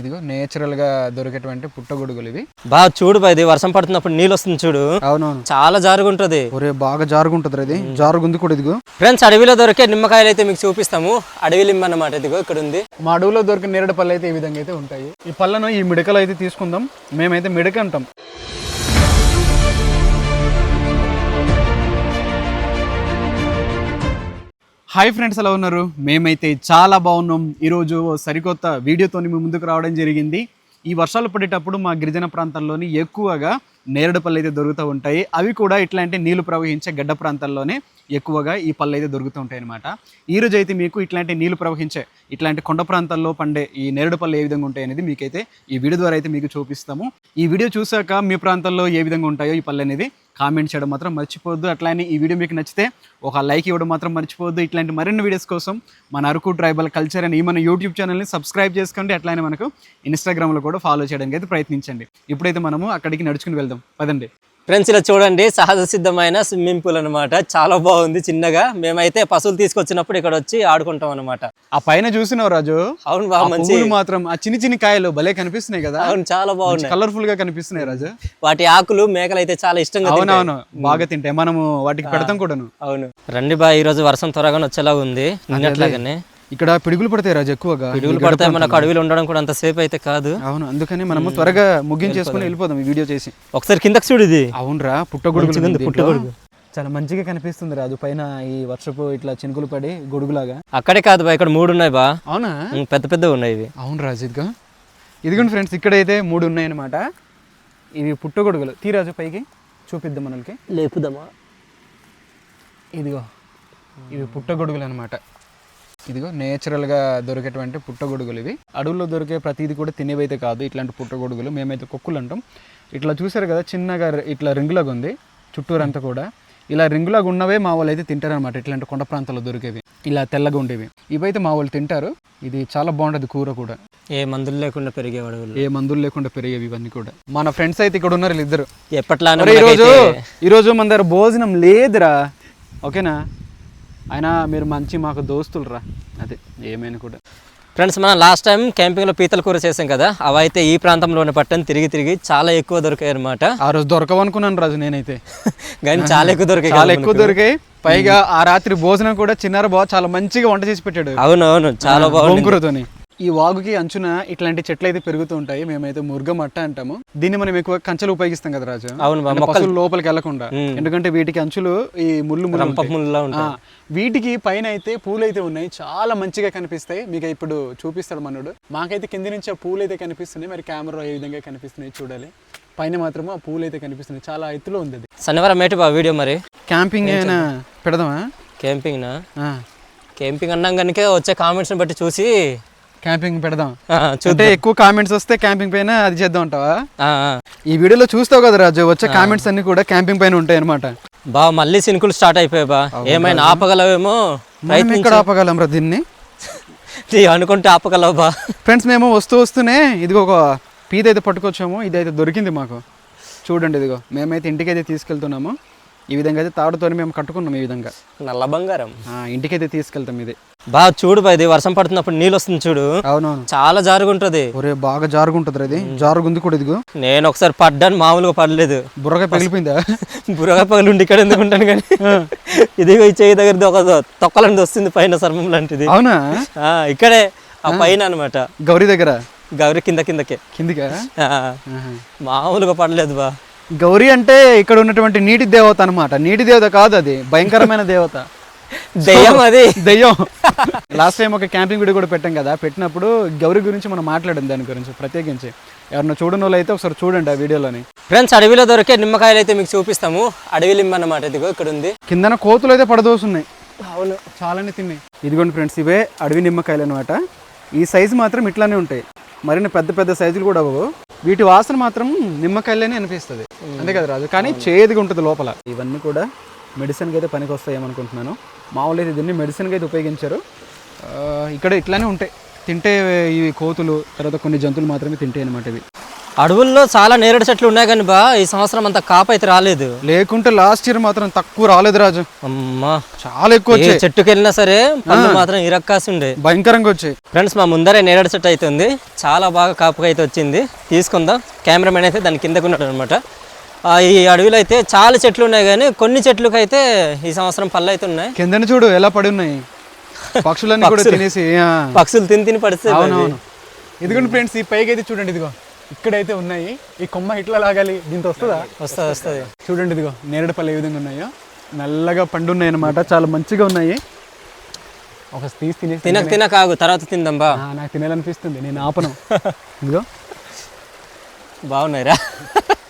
ఇదిగో నేచురల్గా దొరికేటువంటి పుట్టగొడుగులు ఇవి. బాగా చూడు ఇది వర్షం పడుతున్నప్పుడు నీళ్ళు వస్తుంది చూడు. అవునవును. చాలా జారుగుంటది. ఒరే బాగా జారుగుంటది ఇది. జారుగుంది కూడా ఇదిగో. ఫ్రెండ్స్ అడవిలో దొరికే నిమ్మకాయలు అయితే మీకు చూపిస్తాము. అడవి లిమ్మ అన్నమాట ఇదిగో ఇక్కడ ఉంది. మా అడవులో దొరికిన నేరేడు పళ్ళు అయితే ఈ విధంగా అయితే ఉంటాయి. ఈ పళ్ళను ఈ మిడకలు అయితే తీసుకుందాం. మేమైతే మిడక అంటాం. హాయ్ ఫ్రెండ్స్ ఎలా ఉన్నారు? మేమైతే చాలా బాగున్నాం. ఈరోజు సరికొత్త వీడియోతో మీ ముందుకు రావడం జరిగింది. ఈ వర్షాలు పడేటప్పుడు మా గిరిజన ప్రాంతాల్లోని ఎక్కువగా నేరేడు పళ్ళు అయితే దొరుకుతూ ఉంటాయి. అవి కూడా ఇట్లాంటి నీళ్ళు ప్రవహించే గడ్డ ప్రాంతాల్లోనే ఎక్కువగా ఈ పళ్ళు అయితే దొరుకుతూ ఉంటాయి అనమాట ఈ రోజు అయితే మీకు ఇట్లాంటి నీళ్ళు ప్రవహించే ఇట్లాంటి కొండ ప్రాంతాల్లో పండే ఈ నేరేడు పళ్ళు ఏ విధంగా ఉంటాయి అనేది మీకైతే ఈ వీడియో ద్వారా అయితే మీకు చూపిస్తాము. ఈ వీడియో చూసాక మీ ప్రాంతాల్లో ఏ విధంగా ఉంటాయో ఈ పళ్ళు అనేది కామెంట్ చేయడం మాత్రం మర్చిపోవద్దు. అట్లానే ఈ వీడియో మీకు నచ్చితే ఒక లైక్ ఇవ్వడం మాత్రం మర్చిపోవద్దు. ఇట్లాంటి మరిన్ని వీడియోస్ కోసం మన అరకు ట్రైబల్ కల్చర్ అని మన యూట్యూబ్ ఛానల్ని సబ్స్క్రైబ్ చేసుకోండి. అట్లానే మనకు ఇన్స్టాగ్రామ్లో కూడా ఫాలో చేయడానికి అయితే ప్రయత్నించండి. ఇప్పుడైతే మనము అక్కడికి నడుచుకుని వెళ్దాం. పదండి. ఫ్రెండ్స్ ఇలా చూడండి సహజ సిద్ధమైన స్విమ్మింగ్ పూల్ అన్నమాట. చాలా బాగుంది చిన్నగా. మేమైతే పశువులు తీసుకొచ్చినప్పుడు ఇక్కడ వచ్చి ఆడుకుంటాం అనమాట ఆ పైన చూసినావు రాజు? అవును బాగా మంచి మాత్రం ఆ చిన్ని చిన్ని కాయలు భలే కనిపిస్తున్నాయి కదా. అవును చాలా బాగున్నాయి. కలర్ఫుల్గా కనిపిస్తున్నాయి రాజు. వాటి ఆకులు మేకలు అయితే చాలా ఇష్టంగా. అవునవును బాగా తింటాయి. మనము వాటికి పెడతాం కూడాను. అవును. రండి బా ఈ రోజు వర్షం త్వరగా వచ్చేలా ఉంది. నిన్నట్లాగానే. ఇక్కడ పిడుగులు పడతాయి రాజు ఎక్కువగా. పిడుగులు పడతాయి మనకు అడవిలో ఉండడం కూడా అంత సేపు అయితే కాదు. అవును అందుకని మనము త్వరగా ముగించేసుకుని వెళ్ళిపోదాం. ఈ వీడియో చేసి. ఒకసారి కిందకి చూడు ఇది. అవునురా దీంట్లో. పుట్టగొడుగు. చాలా మంచిగా కనిపిస్తుంది రాజు పైన ఈ వర్షపు ఇట్లా చినుకులు పడి గొడుగులాగా. అక్కడే కాదు బా ఇక్కడ మూడు ఉన్నాయి బా. అవునా? పెద్ద పెద్దగా ఉన్నాయి ఇవి. అవును రాజు ఇదిగో. ఇదిగోండి ఫ్రెండ్స్ ఇక్కడైతే మూడు ఉన్నాయన్నమాట. ఇవి పుట్టగొడుగులు. తీరాజు పైకి చూపిద్దాం మనకి లేపుదమ్మా ఇదిగో ఇవి పుట్టగొడుగులు అనమాట ఇదిగో నేచురల్గా దొరికేటువంటి పుట్టగొడుగులు ఇవి అడవుల్లో దొరికే ప్రతిదీ కూడా తినేవైతే కాదు ఇట్లాంటి పుట్టగొడుగులు. మేమైతే కొక్కులు అంటాం. ఇట్లా చూసారు కదా చిన్నగా ఇట్లా రింగులాగా ఉంది చుట్టూరంతా కూడా. ఇలా రింగులాగా ఉన్నవే మా వాళ్ళు అయితే తింటారనమాట ఇట్లాంటి కొండ ప్రాంతాల్లో దొరికేవి. ఇలా తెల్లగా ఉండేవి. ఇవైతే మా వాళ్ళు తింటారు. ఇది చాలా బాగుంటుంది కూర కూడా. ఏ మందులు లేకుండా పెరిగే అడవులు. ఏ మందులు లేకుండా పెరిగేవి ఇవన్నీ కూడా. మన ఫ్రెండ్స్ అయితే ఇక్కడ ఉన్నారు ఇద్దరు ఎప్పట్లానే మరి ఈరోజు ఈరోజు మన దగ్గర భోజనం లేదురా. ఓకేనా? అయినా మీరు మంచి మాకు దోస్తులు రా అదే ఏమైనా కూడా. ఫ్రెండ్స్ మనం లాస్ట్ టైం క్యాంపింగ్లో పీతల కూర చేసాం కదా అవి అయితే ఈ ప్రాంతంలోనే పట్టని తిరిగి తిరిగి చాలా ఎక్కువ దొరికాయి అనమాట ఆ రోజు దొరకవనుకున్నాను రాజు నేనైతే. కానీ చాలా ఎక్కువ దొరికాయి చాలా ఎక్కువ. దొరికాయి. పైగా ఆ రాత్రి భోజనం కూడా చిన్నార బావ చాలా మంచిగా వంట చేసి పెట్టాడు. అవును అవును చాలా బాగుంది. ఈ వాగుకి అంచున ఇట్లాంటి చెట్లు అయితే పెరుగుతూ ఉంటాయి. మేమైతే మురుగ మట్ట అంటాము. దీన్ని మనం ఎక్కువ కంచెలు ఉపయోగిస్తాం కదా రాజు? అవును మొక్కలు పశువులు లోపలికి వెళ్ళకుండా. ఎందుకంటే వీటికి అంచులు ఈ ముళ్ళు ముళ్ళు వీటికి పైన అయితే పూలు అయితే ఉన్నాయి. చాలా మంచిగా కనిపిస్తాయి. మీకు ఇప్పుడు చూపిస్తాడు మనోడు. మాకైతే కింది నుంచి ఆ పూలు అయితే కనిపిస్తున్నాయి. మరి కెమెరా ఏ విధంగా కనిపిస్తున్నాయి చూడాలి. పైన మాత్రం ఆ పూలు అయితే కనిపిస్తున్నాయి. చాలా ఎత్తులో ఉంది అది. శనివారం మేటి బా వీడియో మరి? క్యాంపింగ్ అయినా పెడదామా? క్యాంపింగ్ నా? ఆ, క్యాంపింగ్ అన్నాం కనుక వచ్చే కామెంట్స్ని బట్టి చూసి క్యాంపింగ్ పెడదాం. అంటే చూద్దాం. ఎక్కువ కామెంట్స్ వస్తే క్యాంపింగ్ పైన అది చేద్దాం అంటావా. ఈ వీడియోలో చూస్తావు కదా రాజు వచ్చే కామెంట్స్ అన్ని కూడా క్యాంపింగ్ పైన ఉంటాయి అనమాట బా మళ్ళీ సినుకులు స్టార్ట్ అయిపోయాయి బా. ఏమైనా ఆపగలవేమో మనం ఎక్కడ ఆపగలం రా దీన్ని? అనుకుంటే ఆపగలవు బా. ఫ్రెండ్స్ మేము వస్తూ వస్తూనే ఇదిగో ఒక అయితే పట్టుకొచ్చాము ఇది అయితే దొరికింది మాకు. చూడండి ఇదిగో మేమైతే ఇంటికైతే తీసుకెళ్తున్నాము. ఈ విధంగా అయితే తాడుతో మేము కట్టుకున్నాం ఈ విధంగా. నల్ల బంగారం. ఆ, ఇంటికైతే తీసుకెళ్తాం ఇది. బా చూడు ఇది వర్షం పడుతున్నప్పుడు నీళ్ళు వస్తుంది చూడు. అవునవును. చాలా జారుగుంటది. ఒరే బాగా జారుగుంటుంది ఇది. జారుగుంది కూడా ఇదిగో. నేను ఒకసారి పడ్డాను మామూలుగా పడలేదు. బుర్రగా పగిలిపోయిందా? బురగా పగలుండి ఇక్కడ ఎందుకు ఉంటాను కానీ. ఇదిగో ఈ చేయి దగ్గర ఒక తొక్కలండి వస్తుంది పైన సర్మం లాంటిది. అవునా? ఇక్కడే ఆ పైన అనమాట గౌరీ దగ్గర? గౌరి కింద కిందకే. కిందికా. మామూలుగా పడలేదు బా. గౌరీ అంటే ఇక్కడ ఉన్నటువంటి నీటి దేవత అన్నమాట. నీటి దేవత కాదు అది. భయంకరమైన దేవత. దెయ్యం అది. దెయ్యం. లాస్ట్ టైం ఒక క్యాంపింగ్ వీడియో కూడా పెట్టాం కదా. పెట్టినప్పుడు గౌరీ గురించి మనం మాట్లాడాం దాని గురించి ప్రత్యేకించి. ఎవరన్నా చూడని వాళ్ళు అయితే ఒకసారి చూడండి ఆ వీడియోలోని. ఫ్రెండ్స్ అడవిలో దొరికే నిమ్మకాయలు అయితే మీకు చూపిస్తాము. అడవి లిమ్మ అన్నమాట ఇదిగో ఇక్కడ ఉంది. కిందన కోతులు అయితే పడదోసున్నాయి. అవును. చాలానే తిన్నాయి. ఇదిగోండి ఫ్రెండ్స్ ఇవే అడవి నిమ్మకాయలు అనమాట ఈ సైజు మాత్రం ఇట్లానే ఉంటాయి. మరిన్ని పెద్ద పెద్ద సైజులు కూడా అవ్వవు. వీటి వాసన మాత్రం నిమ్మకాయలనే అనిపిస్తుంది. అంతే కదా రాజు? కానీ చేదుగా ఉంటుంది లోపల. ఇవన్నీ కూడా మెడిసిన్కి అయితే పనికి వస్తాయేమనుకుంటున్నాను మామూలు అయితే దీన్ని మెడిసిన్కి అయితే ఉపయోగించారు. ఇక్కడ ఇట్లానే ఉంటాయి. తింటే ఇవి కోతులు తర్వాత కొన్ని జంతువులు మాత్రమే తింటాయి అనమాట ఇవి. అడవుల్లో చాలా నేరేడు చెట్లు ఉన్నాయి కానీ బా ఈ సంవత్సరం అంత కాపు అయితే రాలేదు. లేకుంటే లాస్ట్ ఇయర్ మాత్రం తక్కువ రాలేదు రాజు. అమ్మా. చాలా ఎక్కువ ఏ వచ్చాయి. చెట్టుకి వెళ్ళినా సరే పళ్ళు మాత్రం ఇరక్కాసి ఉండే. భయంకరంగా వచ్చాయి. ఫ్రెండ్స్ మా ముందరే నేరేడు చెట్టు అయితే ఉంది. చాలా బాగా కాపుగా అయితే వచ్చింది. తీసుకుందాం. కెమెరామెన్ అయితే దాని కిందకు ఉన్నాడు అనమాట ఈ అడవిలో అయితే చాలా చెట్లు ఉన్నాయి కానీ కొన్ని చెట్లకు అయితే ఈ సంవత్సరం పళ్ళు అయితే ఉన్నాయి. కిందని చూడు ఎలా పడి ఉన్నాయి. పక్షులన్నీ కూడా తినేసి ఆ. పక్షులు తిని తిని పడితే అవునవును. ఇదిగోండి ఫ్రెండ్స్ ఈ పైకి అయితే చూడండి ఇదిగో. ఇక్కడైతే ఉన్నాయి. ఈ కొమ్మ ఇట్లా లాగాలి దీంతో వస్తుందా? వస్తుంది వస్తుంది. చూడండి ఇదిగో నేరేడు పళ్ళు ఏ విధంగా ఉన్నాయో. నల్లగా పండు ఉన్నాయి అనమాట చాలా మంచిగా ఉన్నాయి. ఒక తీసి తినేసి తినక తినక ఆగు తర్వాత తిందాం బా. ఆ, నాకు తినాలనిపిస్తుంది నేను ఆపను. ఇదిగో. బాగున్నాయిరా.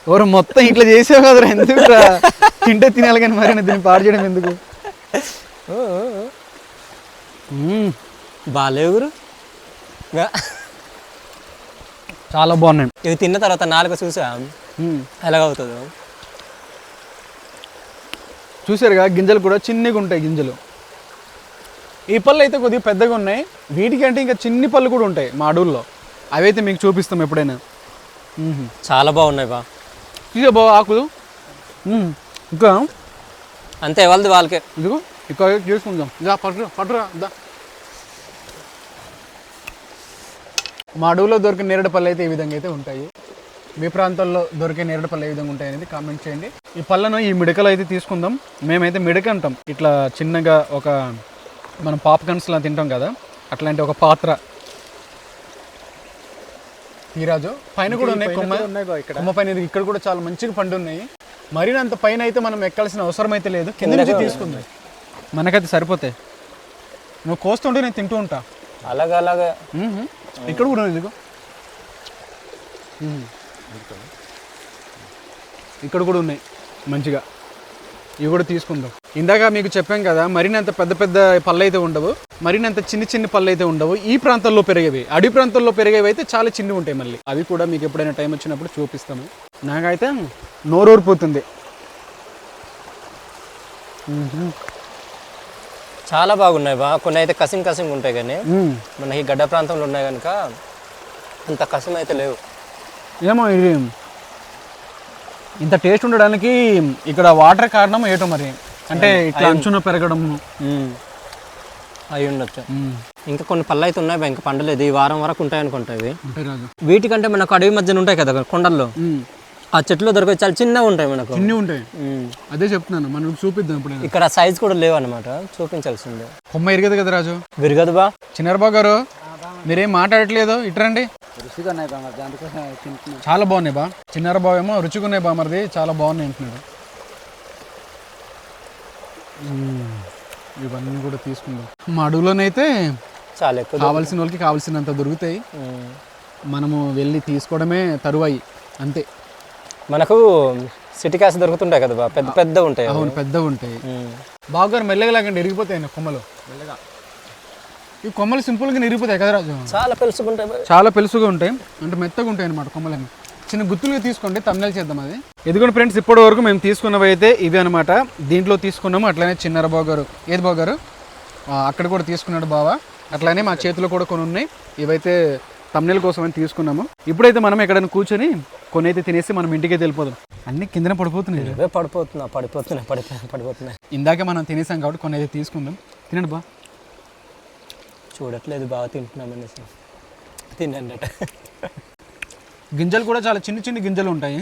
ఎవరు మొత్తం ఇట్లా చేసావు కదరా ఎందుకు తింటే తినాలి కానీ మరి దీన్ని పాడు చేయడం ఎందుకు. బాగాలేవు గురు చాలా బాగున్నాయి. ఇవి తిన్న తర్వాత నాలుగు చూసా. ఎలాగవుతుందో చూసారుగా గింజలు కూడా చిన్నగా ఉంటాయి గింజలు. ఈ పళ్ళు అయితే కొద్దిగా పెద్దగా ఉన్నాయి. వీటికంటే ఇంకా చిన్ని పళ్ళు కూడా ఉంటాయి మా అడవుల్లో. అవైతే మీకు చూపిస్తాం ఎప్పుడైనా. చాలా బాగున్నాయి బా. చూసా బావ ఆకులు. ఇంకా? అంతే వాళ్ళది వాళ్ళకే. ఇదిగో ఇక్కడ చేసుకుందాం దా పట్టురా పట్టురా మా అడవులో దొరికే నేరేడు పళ్ళు అయితే ఈ విధంగా అయితే ఉంటాయి. మీ ప్రాంతాల్లో దొరికే నేరేడు పళ్ళు ఏ విధంగా ఉంటాయి అనేది కామెంట్ చేయండి. ఈ పళ్ళను ఈ మిడకలు అయితే తీసుకుందాం. మేమైతే మిడక అంటాం. ఇట్లా చిన్నగా ఒక మనం పాప్కార్న్స్లా తింటాం కదా అట్లాంటి ఒక పాత్ర. ఈరాజు పైన కూడా ఉన్నాయి కొమ్మ. కొమ్మ పైన ఇక్కడ కూడా చాలా మంచిగా పండు ఉన్నాయి. మరినంత పైన అయితే మనం ఎక్కాల్సిన అవసరం అయితే లేదు. కింద నుంచి తీసుకుందాం. మనకైతే సరిపోతాయి. నువ్వు కోస్తుంటే నేను తింటూ ఉంటా. అలాగా అలాగా. ఇక్కడ కూడా ఎందుకు? ఇక్కడ కూడా ఉన్నాయి మంచిగా. ఇవి కూడా తీసుకుందాం. ఇందాక మీకు చెప్పాం కదా మరినంత పెద్ద పెద్ద పళ్ళు అయితే ఉండవు మరినంత చిన్న చిన్న పళ్ళు అయితే ఉండవు. ఈ ప్రాంతాల్లో పెరిగేవి అడవి ప్రాంతాల్లో పెరిగేవి అయితే చాలా చిన్నవి ఉంటాయి మళ్ళీ. అవి కూడా మీకు ఎప్పుడైనా టైం వచ్చినప్పుడు చూపిస్తాము నాకైతే నోరూరిపోతుంది. చాలా బాగున్నాయి. బా కొన్ని అయితే కసిం కసిం ఉంటాయి కానీ. మన ఈ గడ్డ ప్రాంతంలో ఉన్నాయి కనుక అంత కసిం అయితే లేవు. ఏమో ఇది ఇంత టేస్ట్ ఉండడానికి ఇక్కడ వాటర్ కారణం ఏటో మరి? అంటే ఇట్లా అంచున పెరగడం. అయి ఉండొచ్చు. ఇంకా కొన్ని పళ్ళు అయితే ఉన్నాయి బా, ఇంకా పండలేదు. ఈ వారం వరకు ఉంటాయి అనుకుంటా ఇవి. ఉంటాయి రాజు. వీటికంటే మనకు అడవి మధ్యన ఉంటాయి కదా కొండల్లో? ఆ చెట్లు దొరికే చాలా చిన్నగా ఉంటాయి మనకు. చిన్ని ఉంటాయి. అదే చెప్తున్నాను మనం చూపిద్దాం ఇప్పుడు ఇక్కడ సైజ్ కూడా లేవు అనమాట చూపించాల్సిందే. కొమ్మ ఎరగదు కదా రాజు? విరగదు బా. చిన్నారబాబు గారు మీరేం మాట్లాడట్లేదు? ఇట్రండి. చాలా బాగున్నాయి బా. చిన్నారబాబు ఏమో రుచిగా ఉన్నాయి బా మరిది చాలా బాగున్నాయి అంటున్నాడు. ఇవన్నీ కూడా తీసుకుందాం. మా అడవులోనైతే చాలా ఎక్కువ కావాల్సిన వాళ్ళకి కావాల్సినంత దొరుకుతాయి. మనము వెళ్ళి తీసుకోవడమే తరువాయి అంతే. మనకు సిటీ క్యాస్ దొరుకుతుంటాయి కదా బా పెద్ద పెద్ద ఉంటాయి అవి. అవును పెద్దగా ఉంటాయి. బావగారు మెల్లగా లాగండి ఇరిగిపోతాయి కొమ్మలు. ఈ కొమ్మలు సింపుల్గా ఇరిగిపోతాయి కదా రాజు? చాలా పెలుసుకుంటాయి బా. చాలా పెలుసుగా ఉంటాయి. అంటే మెత్తగా ఉంటాయి అనమాట కొమ్మలన్నీ. చిన్న గుత్తులుగా తీసుకోండి తమ్నెల్ చేద్దాం అది. ఎదుగుని ఫ్రెండ్స్ ఇప్పటి వరకు మేము తీసుకున్నవి అయితే ఇవి అనమాట దీంట్లో తీసుకున్నాము అట్లానే చిన్నర బావ గారు ఏది బావ గారు ఆ, అక్కడ కూడా తీసుకున్నాడు బావ. అట్లానే మా చేతిలో కూడా కొన్ని ఉన్నాయి. ఇవైతే తమ్నెల్ కోసం అని తీసుకున్నాము. ఇప్పుడైతే మనం ఎక్కడైనా కూర్చొని కొన్ని అయితే తినేసి మనం ఇంటికి వెళ్ళిపోదాం. అన్ని కిందన పడిపోతున్నాయి. పడిపోతున్నా పడిపోతున్నాయి పడిపోయి పడిపోతున్నాయి ఇందాకే మనం తినేసాం కాబట్టి కొన్ని అయితే తీసుకుందాం. తినండి బా. చూడట్లేదు బాగా తింటున్నాం అనేసి. తినండి అట. గింజలు కూడా చాలా చిన్న చిన్న గింజలు ఉంటాయి.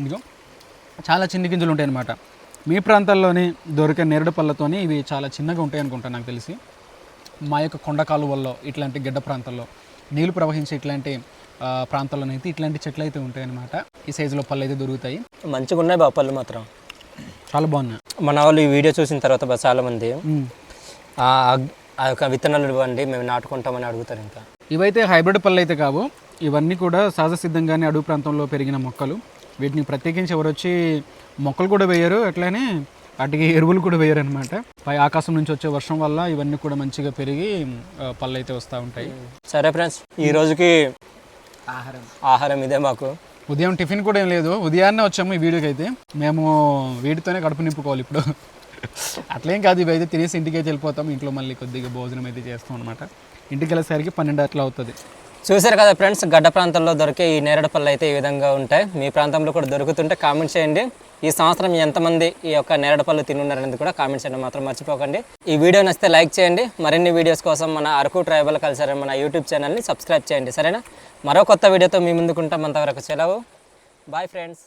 ఇదిగో చాలా చిన్న గింజలు ఉంటాయి అన్నమాట. మీ ప్రాంతాల్లోని దొరికే నేరేడు పళ్ళతోని ఇవి చాలా చిన్నగా ఉంటాయి అనుకుంటా నాకు తెలిసి. మా యొక్క కొండ కాలువల్లో ఇట్లాంటి గడ్డ ప్రాంతాల్లో. నీళ్ళు ప్రవహించే ఇట్లాంటి ఆ, ప్రాంతాల్లోనైతే ఇట్లాంటి చెట్లు అయితే ఉంటాయి అన్నమాట ఈ సైజులో పళ్ళు అయితే దొరుకుతాయి. మంచిగా ఉన్నాయి బా పళ్ళు మాత్రం. చాలా బాగున్నాయి. మన వాళ్ళు ఈ వీడియో చూసిన తర్వాత బా చాలా మంది. ఆ యొక్క విత్తనాలు ఇవ్వండి మేము నాటుకుంటామని అడుగుతారు ఇంకా. ఇవైతే హైబ్రిడ్ పళ్ళు అయితే కావు. ఇవన్నీ కూడా సహజ సిద్ధంగానే అడవి ప్రాంతంలో పెరిగిన మొక్కలు. వీటిని ప్రత్యేకించి ఎవరు వచ్చి మొక్కలు కూడా వేయరు అట్లానే వాటికి ఎరువులు కూడా వేయరు అనమాట పై ఆకాశం నుంచి వచ్చే వర్షం వల్ల ఇవన్నీ కూడా మంచిగా పెరిగి పళ్ళు అయితే వస్తూ ఉంటాయి. సరే ఫ్రెండ్స్ ఈ రోజుకి ఆహారం. ఆహారం ఇదే మాకు. ఉదయం టిఫిన్ కూడా ఏం లేదు. ఉదయాన్నే వచ్చాము ఈ వీడియోకి అయితే. మేము వీటితోనే కడుపు నింపుకోవాలి ఇప్పుడు. అట్లేం కాదు ఇవి అయితే తినేసి ఇంటికి వెళ్ళిపోతాం. ఇంట్లో మళ్ళీ కొద్దిగా భోజనం అయితే చేస్తాం అనమాట ఇంటికి వెళ్ళేసరికి పన్నెండు అట్లా అవుతుంది. చూశారు కదా ఫ్రెండ్స్ గడ్డ ప్రాంతంలో దొరికే ఈ నేరేడు పళ్ళు అయితే ఈ విధంగా ఉంటాయి. మీ ప్రాంతంలో కూడా దొరుకుతుంటే కామెంట్ చేయండి. ఈ సంవత్సరం ఎంతమంది ఈ యొక్క నేరేడు పళ్ళు తినున్నారనేది కూడా కామెంట్ చేయడం మాత్రం మర్చిపోకండి. ఈ వీడియో నచ్చితే లైక్ చేయండి. మరిన్ని వీడియోస్ కోసం మన అరకు ట్రైబల్ కల్చర్ మన యూట్యూబ్ ఛానల్ని సబ్స్క్రైబ్ చేయండి. సరేనా? మరో కొత్త వీడియోతో మీ ముందుకుంటాం అంతవరకు సెలవు. Bye friends.